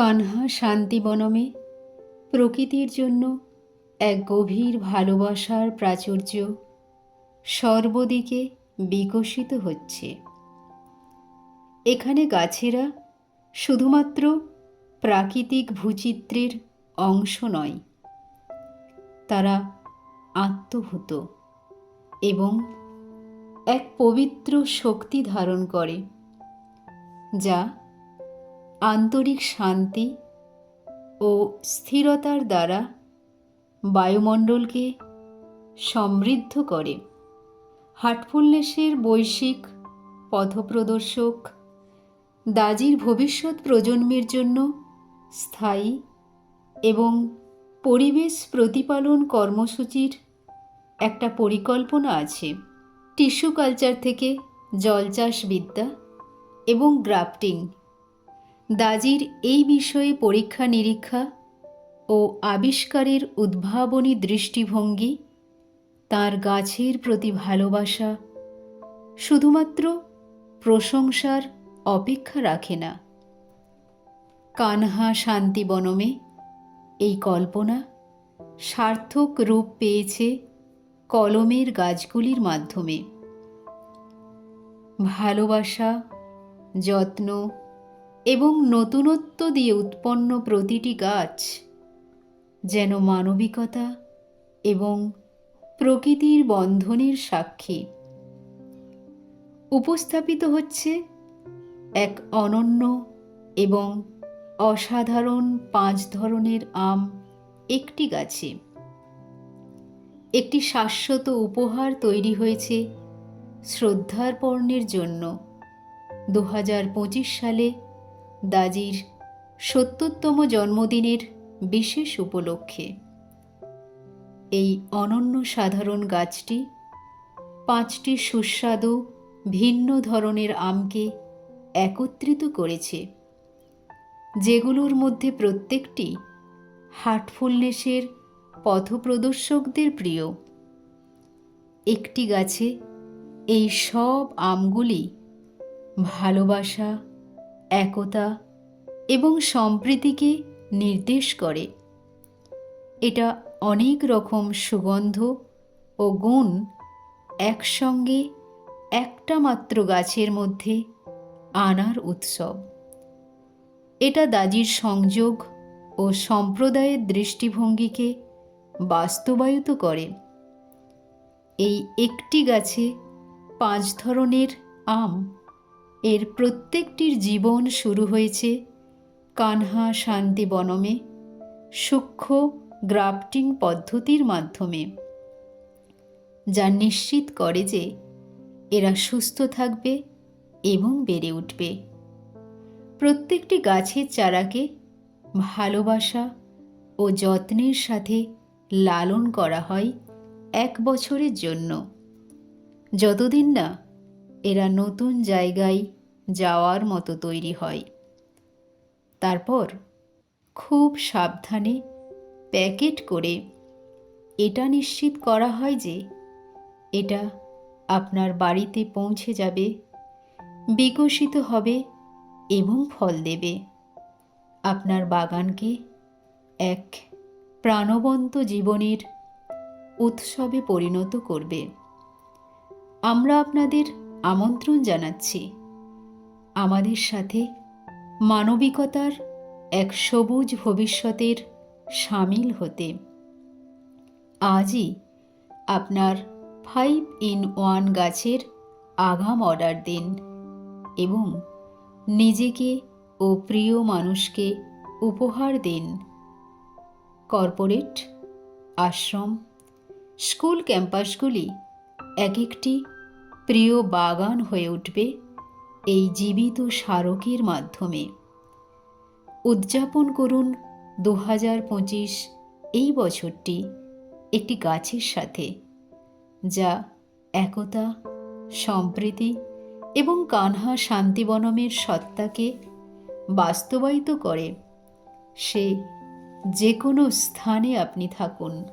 কানহা শান্তিবনমে প্রকৃতির জন্য এক গভীর ভালোবাসার প্রাচুর্য সর্বদিকে বিকশিত হচ্ছে। এখানে গাছেরা শুধুমাত্র প্রাকৃতিক ভূচিত্রের অংশ নয়, তারা আত্মভূত এবং এক পবিত্র শক্তি ধারণ করে, যা আন্তরিক শান্তি ও স্থিরতার দ্বারা বায়ুমণ্ডলকে সমৃদ্ধ করে। হার্টফুলনেসের বৈশ্বিক পথপ্রদর্শক দাজির ভবিষ্যৎ প্রজন্মের জন্য স্থায়ী এবং পরিবেশ প্রতিপালন কর্মসূচির একটা পরিকল্পনা আছে। টিস্যু কালচার থেকে জলচাষবিদ্যা এবং গ্রাফটিং দাজির এই বিষয়ে পরীক্ষা নিরীক্ষা ও আবিষ্কারের উদ্ভাবনী দৃষ্টিভঙ্গি, তার গাছের প্রতি ভালোবাসা শুধুমাত্র প্রশংসার অপেক্ষা রাখে না। কানহা শান্তি বনমে এই কল্পনা সার্থক রূপ পেয়েছে কলমের গাছগুলির মাধ্যমে। ভালোবাসা, যত্ন এবং নতুনত্ব দিয়ে উৎপন্ন প্রতিটি গাছ যেন মানবিকতা এবং প্রকৃতির বন্ধনের সাক্ষী। উপস্থাপিত হচ্ছে এক অনন্য এবং অসাধারণ পাঁচ ধরনের আম একটি গাছে। একটি শাশ্বত উপহার তৈরি হয়েছে শ্রদ্ধার পর্ণের জন্য। দু হাজার পঁচিশ সালে দাজির সত্তরতম জন্মদিনের বিশেষ উপলক্ষে। এই অনন্য সাধারণ গাছটি পাঁচটি সুস্বাদু, ভিন্ন ধরনের আমকে একত্রিত করেছে, যেগুলোর মধ্যে প্রত্যেকটি হার্টফুলনেসের পথপ্রদর্শকদের প্রিয়। একটি গাছে এই সব আমগুলি ভালোবাসা একতা এবং সম্প্রীতিকে নির্দেশ করে। এটা অনেক রকম সুগন্ধ ও গুণ একসঙ্গে একটা মাত্র গাছের মধ্যে আনার উৎসব। এটা দাজির সংযোগ ও সম্প্রদায়ের দৃষ্টিভঙ্গিকে বাস্তবায়িত করে। এই একটি গাছে পাঁচ ধরনের আম এর প্রত্যেকটির জীবন শুরু হয়েছে কানহা শান্তি বনমে, সূক্ষ্ম গ্রাফটিং পদ্ধতির মাধ্যমে। যা নিশ্চিত করে যে এরা সুস্থ থাকবে এবং বেড়ে উঠবে। প্রত্যেকটি গাছের চারাকে ভালোবাসা ও যত্নের সাথে লালন করা হয় এক বছরের জন্য। যতদিন না এরা নতুন জায়গায় যাওয়ার মতো তৈরি হয়। তারপর খুব সাবধানে প্যাকেট করে এটা নিশ্চিত করা হয় যে এটা আপনার বাড়িতে পৌঁছে যাবে, বিকশিত হবে এবং ফল দেবে। আপনার বাগানকে এক প্রাণবন্ত জীবনের উৎসবে পরিণত করবে। আমরা আপনাদের আমন্ত্রণ জানাচ্ছি। আমাদের সাথে মানবিকতার এক সবুজ ভবিষ্যতের সামিল হতে। আজই আপনার ফাইভ ইন ওয়ান গাছের আগাম অর্ডার দিন এবং নিজেকে ও প্রিয় মানুষকে উপহার দিন। কর্পোরেট আশ্রম, স্কুল ক্যাম্পাসগুলি এক একটি প্রিয় বাগান হয়ে উঠবে এই জীবিত স্মারকের মাধ্যমে। উদযাপন করুন দু হাজার পঁচিশ এই বছরটি একটি গাছের সাথে, যা একতা, সম্প্রীতি এবং কানহা শান্তিবনমের সত্তাকে বাস্তবায়িত করে। সে যে কোনো স্থানে আপনি থাকুন।